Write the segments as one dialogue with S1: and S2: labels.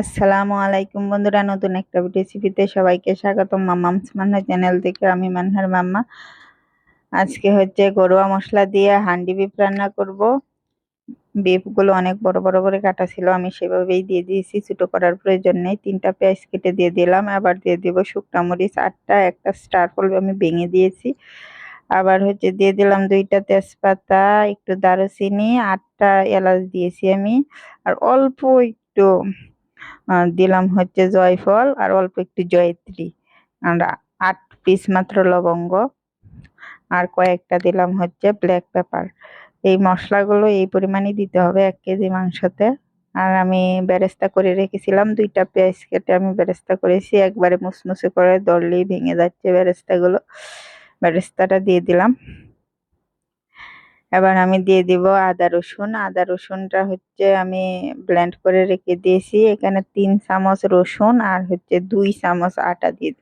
S1: আসসালামু আলাইকুম বন্ধুরা, নতুন একটা রেসিপিতে সবাইকে স্বাগতম। মাম্মামস মান্না চ্যানেল থেকে আমি মান্নার মাম্মা। আজকে হচ্ছে গরুয়া মশলা দিয়ে হান্ডি বিপ রান্না করব। বিপগুলো অনেক বড় বড় করে কাটা ছিল, আমি সেভাবেই দিয়ে দিয়েছি, ছোটো করার প্রয়োজন নেই। তিনটা পেঁয়াজ কেটে দিয়ে দিলাম, আবার দিয়ে দিব শুকনা মরিচ আটটা, একটা স্টার ফল আমি ভেঙে দিয়েছি। আবার হচ্ছে দিয়ে দিলাম দুইটা তেজপাতা, একটু দারুচিনি, আটটা এলাচ দিয়েছি আমি। আর অল্প একটু দিলাম হচ্ছে জয়ফল আর অল্প একটু জয়ত্রী। আর আট পিস মাত্র লবঙ্গ আর কয়েকটা দিলাম হচ্ছে ব্ল্যাক পেপার এই মশলাগুলো এই পরিমাণে দিতে হবে এক কেজি মাংসতে। আর আমি বেরেস্তা করে রেখেছিলাম, দুইটা পেঁয়াজ কেটে আমি বেরেস্তা করেছি। একবারে মুসমুসে করে দললেই ভেঙে যাচ্ছে বেরেস্তাগুলো। বেরেস্তাটা দিয়ে দিলাম। এবার আমি দিয়ে দিব আদা রসুন। আদা রসুনটা হচ্ছে আমি ব্লেন্ড করে রেখে দিয়েছি। এখানে তিন চামচ রসুন আর হচ্ছে দুই চামচ আটা দিয়ে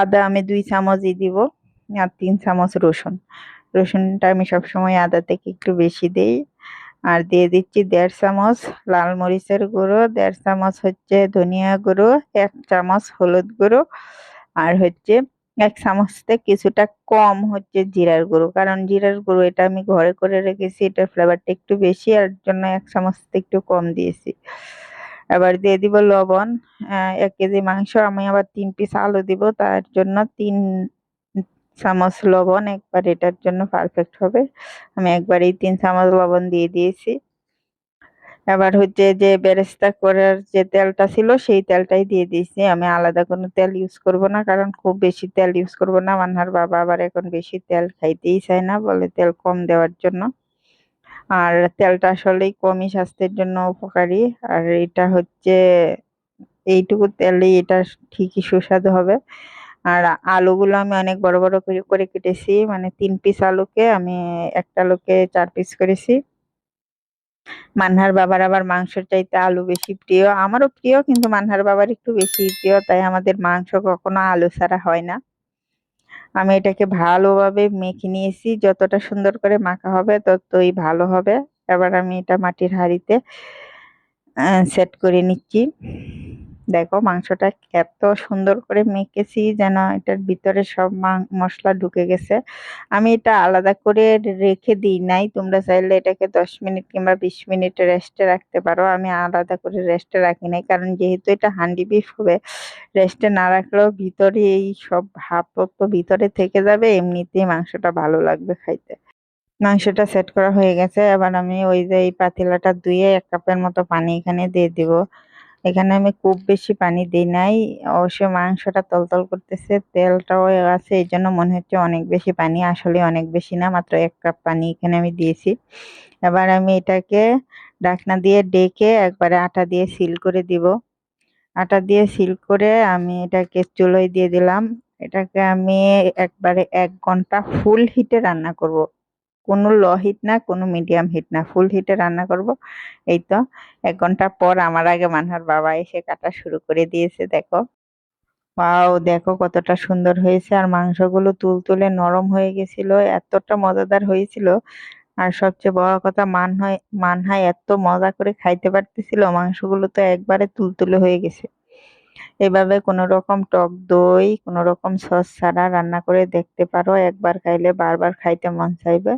S1: আদা আমি দুই চামচই দিব আর তিন চামচ রসুন। রসুনটা আমি সবসময় আদা থেকে একটু বেশি দিই। আর দিয়ে দিচ্ছি দেড় চামচ লাল মরিচের গুঁড়ো, দেড় চামচ হচ্ছে ধনিয়া গুঁড়ো, এক চামচ হলুদ গুঁড়ো আর হচ্ছে এক চামচতে কিছুটা কম হচ্ছে জিরার গুঁড়ো। কারণ জিরার গুঁড়ো এটা আমি ঘরে করে রেখেছি, এটার ফ্লেভারটা একটু বেশি, আর জন্য এক চামচতে একটু কম দিয়েছি। এবার দিয়ে দিব লবণ এক কেজি মাংস, আমি আবার তিন পিস আলু দিব, তার জন্য তিন চামচ লবণ, একবার এটার জন্য পারফেক্ট হবে। আমি একবার এই তিন চামচ লবণ দিয়ে দিয়েছি। এবার হচ্ছে যে বেরেস্তা করার যে তেলটা ছিল, সেই তেলটাই দিয়ে দিয়েছি। আমি আলাদা কোনো তেল ইউজ করব না, কারণ খুব বেশি তেল ইউজ করব না। মান্নার বাবা আবার এখন বেশি তেল খাইতেই চায় না, বলে তেল কম দেওয়ার জন্য। আর তেলটা আসলেই কমই স্বাস্থ্যের জন্য উপকারী। আর এটা হচ্ছে, এইটুকু তেলেই এটা ঠিকই সুস্বাদু হবে। আর আলুগুলো আমি অনেক বড় বড় করে করে কেটেছি। মানে তিন পিস আলুকে আমি একটা আলুকে চার পিস করেছি। মান্নার বাবার আবার মাংসের চাইতে আলু বেশি প্রিয়। আমারও প্রিয়, কিন্তু মান্নার বাবার একটু বেশি প্রিয়, তাই আমাদের মাংস কখনো আলু ছাড়া হয় না। আমি এটাকে ভালোভাবে মেখে নিয়েছি, যতটা সুন্দর করে মাখা হবে ততই ভালো হবে। এবার আমি এটা মাটির হাঁড়িতে সেট করে নিচ্ছি। দেখো মাংসটা এত সুন্দর করে মেখেছি যেন এটার ভিতরে সব মশলা ঢুকে গেছে। আমি এটা আলাদা করে রেখে দিই নাই। তোমরা চাইলে এটাকে দশ মিনিট কিংবা বিশ মিনিট রেস্টে রাখতে পারো। আমি আলাদা করে রেস্টে রাখি নাই কারণ যেহেতু এটা হান্ডি বিফ হবে রেস্টে না রাখলেও ভিতরে এই সব ভাপ তো ভিতরে থেকে যাবে, এমনিতেই মাংসটা ভালো লাগবে খাইতে। মাংসটা সেট করা হয়ে গেছে। এবার আমি ওই যে এই পাতিলাটা ধুয়ে এক কাপের মতো পানি এখানে দিয়ে দিব। এখানে আমি খুব বেশি পানি দিই নাই। অবশ্য মাংসটা তলতল করতেছে, তেলটাও আছে, এই জন্য মনে হচ্ছে অনেক বেশি পানি। আসলে অনেক বেশি না, মাত্র এক কাপ পানি এখানে আমি দিয়েছি। এবার আমি এটাকে ডাকনা দিয়ে ডেকে একবারে আটা দিয়ে সিল করে দিব। আটা দিয়ে সিল করে আমি এটাকে চুলোয় দিয়ে দিলাম। এটাকে আমি একবারে এক ঘণ্টা ফুল হিটে রান্না করব। কোনো ল হিট না, কোনো মিডিয়াম হিট না। ফুল হিটে রান্না করব। এই তো, এক ঘণ্টা পর আমার আগে মানহার বাবা এসে কাটা শুরু করে দিয়েছে, দেখো। পাও দেখো কতটা সুন্দর হয়েছে। আর মাংসগুলো তুলতুলে নরম হয়ে গেছিল, এতটা মজাদার হয়েছিল। আর সবচেয়ে বড় কথা মান হয় মানহাই এত মজা করে খাইতে পারতেছিল, মাংসগুলো তো একবারে তুলতুলে হয়ে গেছে। এভাবে কোনো রকম টক দই কোনো রকম সস ছাড়া রান্না করে দেখতে পারো। একবার খাইলে বারবার খাইতে মন চাইবে।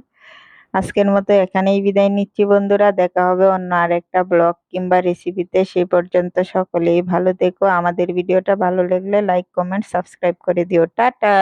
S1: আজকের মতো এখানেই বিদায় নিচ্ছি বন্ধুরা। দেখা হবে অন্য আরেকটা ব্লগ কিংবা রেসিপিতে সেই পর্যন্ত সকলেই ভালো দেখো আমাদের ভিডিওটা ভালো লাগলে লাইক কমেন্ট সাবস্ক্রাইব করে দিও। টাটা!